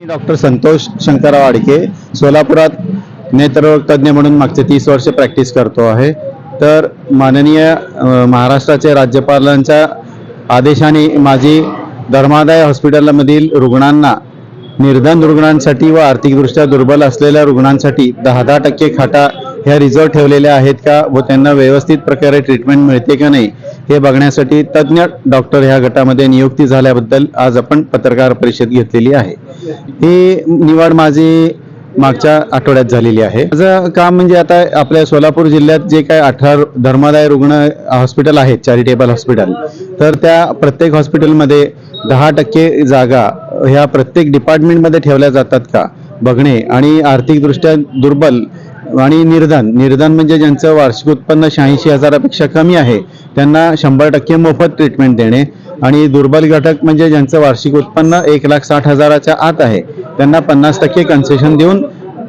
Doctor Santosh Shankarrao Adke सोलापुरात नेत्ररोग तज्ज्ञ म्हणून मागचे तीस वर्ष प्रॅक्टिस करतो आहे. तर माननीय महाराष्ट्राचे राज्यपालांच्या आदेशाने माझी धर्मादाय हॉस्पिटलमधील रुग्णांना निर्धन रुग्णांसाठी व आर्थिकदृष्ट्या दुर्बल असलेल्या रुग्णांसाठी दहा दहा टक्के खाटा ह्या रिझर्व ठेवलेल्या आहेत का व त्यांना व्यवस्थित प्रकारे ट्रीटमेंट मिळते का नाही हे बघण्यासाठी तज्ज्ञ डॉक्टर ह्या गटामध्ये नियुक्ती झाल्याबद्दल आज आपण पत्रकार परिषद घेतलेली आहे. ही निवड माझी मागच्या आठवड्यात झालेली आहे. माझं काम म्हणजे आता आपल्या सोलापूर जिल्ह्यात जे काय अठरा धर्मादाय रुग्ण हॉस्पिटल आहेत चॅरिटेबल हॉस्पिटल तर त्या प्रत्येक हॉस्पिटलमध्ये दहा टक्के जागा ह्या प्रत्येक डिपार्टमेंटमध्ये ठेवल्या जातात का? बघणे आणि आर्थिकदृष्ट्या दुर्बल आणि निर्धन निर्धन म्हणजे ज्यांचं वार्षिक उत्पन्न शहाऐंशी हजारापेक्षा कमी आहे त्यांना शंभर टक्के मोफत ट्रीटमेंट देणे आणि दुर्बल घटक म्हणजे ज्यांचं वार्षिक उत्पन्न एक लाख साठ हजाराच्या आत आहे त्यांना पन्नास टक्के कन्सेशन देऊन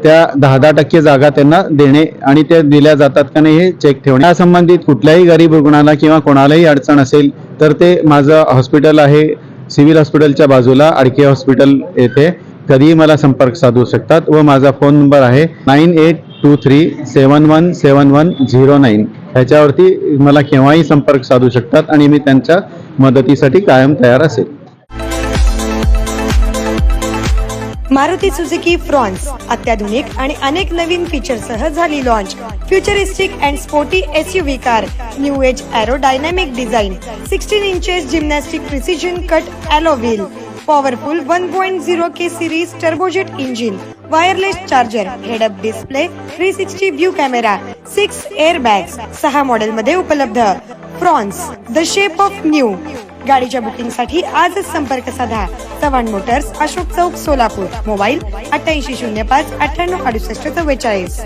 त्या दहा दहा टक्के जागा त्यांना देणे आणि त्या दिल्या जातात का नाही हे चेक ठेवणे. यासंबंधित कुठल्याही गरीब रुग्णाला किंवा कोणालाही अडचण असेल तर ते माझं हॉस्पिटल आहे सिव्हिल हॉस्पिटलच्या बाजूला आडके हॉस्पिटल येथे. कधीही मला संपर्क साधू शकतात व माझा फोन नंबर आहे nine eight two three seven one seven one zero nine ह्याच्यावरती मला केव्हाही संपर्क साधू शकतात आणि मी त्यांच्या मदतीसाठी कायम तयार असेल. मारुती सुझुकी फ्रॉन्स अत्याधुनिक आणि अनेक नवीन फीचरसह झाली launch futuristic and sporty S U V car new age aerodynamic design sixteen inches gymnastic precision cut alloy wheel powerful one point zero K series turbojet engine wireless charger head up display three sixty view camera six air bags सहा model मध्ये उपलब्ध. Fronx the shape of new. गाडीच्या बुकिंगसाठी आजच संपर्क साधा. Chavan motors Ashok चौक Solapur. Mobile अठ्ठ्याऐंशी शून्य पाच अठ्ठ्याण्णव अडुसष्ट चव्वेचाळीस.